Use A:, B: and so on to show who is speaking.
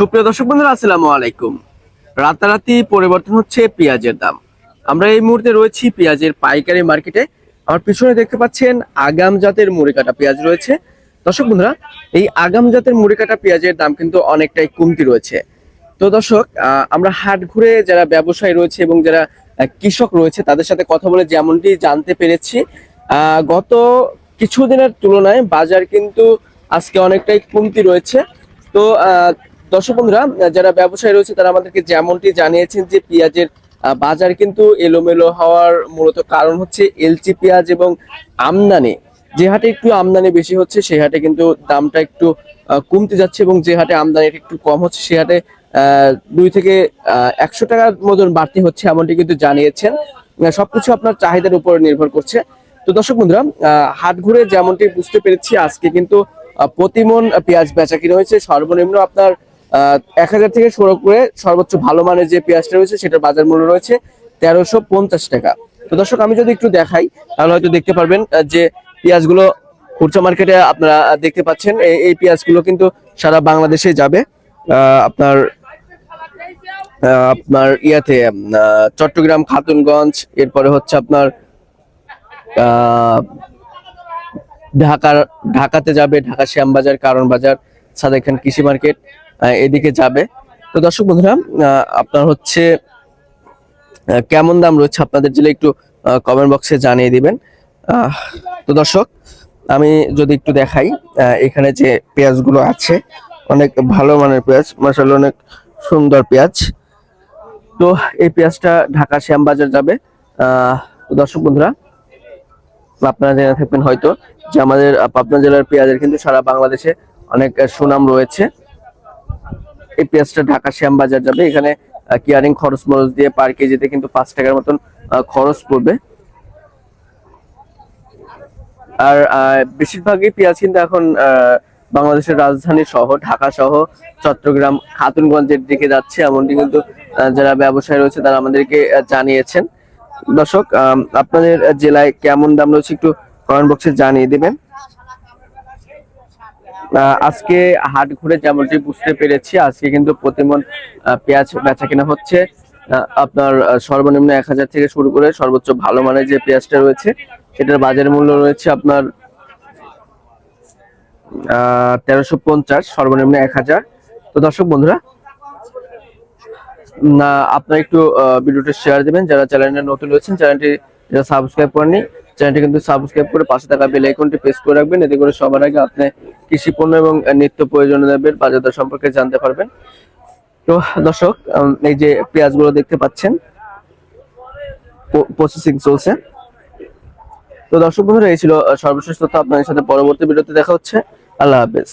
A: সুপ্রিয় দর্শক বন্ধুরা, আসসালামু আলাইকুম। রাতারাতি পরিবর্তন হচ্ছে পেঁয়াজের দাম। আমরা এই মুহূর্তে রয়েছি পেঁয়াজের পাইকারি মার্কেটে। আমার পিছনে দেখতে পাচ্ছেন আগাম জাতের মুড়ি কাটা পেঁয়াজ রয়েছে। দর্শক বন্ধুরা, এই আগাম জাতের মুড়ি কাটা পেঁয়াজের দাম কিন্তু অনেকটাই কমতি রয়েছে। তো দর্শক আমরা হাট ঘুরে যারা ব্যবসায়ী রয়েছে এবং যারা কৃষক রয়েছে, তাদের সাথে কথা বলে যেমনটি জানতে পেরেছি। গত কিছুদিনের তুলনায় বাজার কিন্তু আজকে অনেকটাই কমতি রয়েছে। তো দর্শক বন্ধুরা, যারা ব্যবসায়ী রয়েছে, তারা আমাদেরকে যেমনটি জানিয়েছেন যে পেঁয়াজের বাজার কিন্তু এলোমেলো হওয়ার মূলত কারণ হচ্ছে এলচি পেঁয়াজ এবং আমদানি। যে হাটে একটু আমদানি বেশি হচ্ছে, সে হাটে কিন্তু দামটা একটু কমতে যাচ্ছে এবং যে হাটে আমদানি একটু কম হচ্ছে, সে হাটে দুই থেকে একশো টাকার মতন বাড়তি হচ্ছে এমনটি কিন্তু জানিয়েছেন। সবকিছু আপনার চাহিদার উপর নির্ভর করছে। তো দর্শক বন্ধুরা হাট ঘুরে যেমনটি বুঝতে পেরেছি, আজকে কিন্তু প্রতিমন পেঁয়াজ বেচা কিনা হয়েছে। সর্বনিম্ন আপনার এক হাজার থেকে শুরু করে সর্বোচ্চ ভালো মানের যে পেঁয়াজটা রয়েছে, সেটার বাজার মূল্য রয়েছে তেরোশো পঞ্চাশ টাকা। তো দর্শক, আমি যদি একটু দেখাই, তাহলে হয়তো দেখতে পারবেন যে পেঁয়াজগুলো খুচরা মার্কেটে আপনারা দেখতে পাচ্ছেন এই- পেঁয়াজগুলো কিন্তু সারা বাংলাদেশে যাবে। আপনার আপনার ইয়াতে চট্টগ্রাম, খাতুনগঞ্জ, এরপরে হচ্ছে আপনার ঢাকার, ঢাকাতে যাবে, ঢাকা শ্যামবাজার, কারণ বাজার, সাদেক খান কৃষি মার্কেট। এদিকে যাবে। তো দর্শক বন্ধুরা আপনার হচ্ছে কেমন দাম রয়েছে আপনাদের জেলে একটু কমেন্ট বক্সে জানিয়ে দিবেন। তো দর্শক, আমি যদি একটু দেখাই এখানে যে পেঁয়াজগুলো আছে, অনেক ভালো মানের পেঁয়াজ মাসাল অনেক সুন্দর পেঁয়াজ। তো এই পেঁয়াজটা ঢাকা শ্যামবাজার যাবে। দর্শক বন্ধুরা, আপনারা জেনে থাকবেন হয়তো যে আমাদের পাবনা জেলার পেঁয়াজের কিন্তু সারা বাংলাদেশে অনেক সুনাম রয়েছে। এই পেঁয়াজটা ঢাকা শ্যামবাজার যাবে। এখানে কিয়ারিং খরচ মরচ দিয়ে পার কেজিতে কিন্তু পাঁচ টাকার মতন খরচ পড়বে। আর বেশিরভাগই পেঁয়াজ কিন্তু এখন বাংলাদেশের রাজধানী সহ ঢাকা সহ চট্টগ্রাম, খাতুনগঞ্জের দিকে যাচ্ছে। এমনটি কিন্তু যারা ব্যবসায়ী রয়েছে তারা আমাদেরকে জানিয়েছেন। দর্শক আপনাদের জেলায় কেমন দাম রয়েছে একটু কমেন্ট বক্সে জানিয়ে দিবেন। আজকে হাট ঘুরে যেমনটি বুঝতে পেরেছি, আজকে কিন্তু প্রতিমন পেঁয়াজ বেচা কেনা হচ্ছে। আপনার সর্বনিম্ন এক হাজার থেকে শুরু করে সর্বোচ্চ ভালো মানের যে পেঁয়াজটা রয়েছে, সেটার বাজার মূল্য রয়েছে আপনার তেরোশো পঞ্চাশ, সর্বনিম্ন এক হাজার। তো দর্শক বন্ধুরা, না, আপনারা একটু ভিডিওটা শেয়ার দেবেন। যারা চ্যানেলটা নতুন রয়েছেন চ্যানেলটি যারা সাবস্ক্রাইব করেননি চ্যানেলটি কিন্তু সাবস্ক্রাইব করে পাশে থাকা বেল আইকনটি প্রেস করে রাখবেন, এতে করে সবার আগে আপনি কৃষি পণ্য এবং নিত্য প্রয়োজনীয় দ্রব্যের বাজার সম্পর্কে জানতে পারবেন। তো দর্শক এই যে পেঁয়াজগুলো দেখতে পাচ্ছেন প্রসেসিং চলছে। তো দর্শক বন্ধুরা, এই ছিল সর্বশেষ তথ্য আপনাদের সাথে পরবর্তী ভিডিওতে দেখা হচ্ছে। আল্লাহ হাফেজ।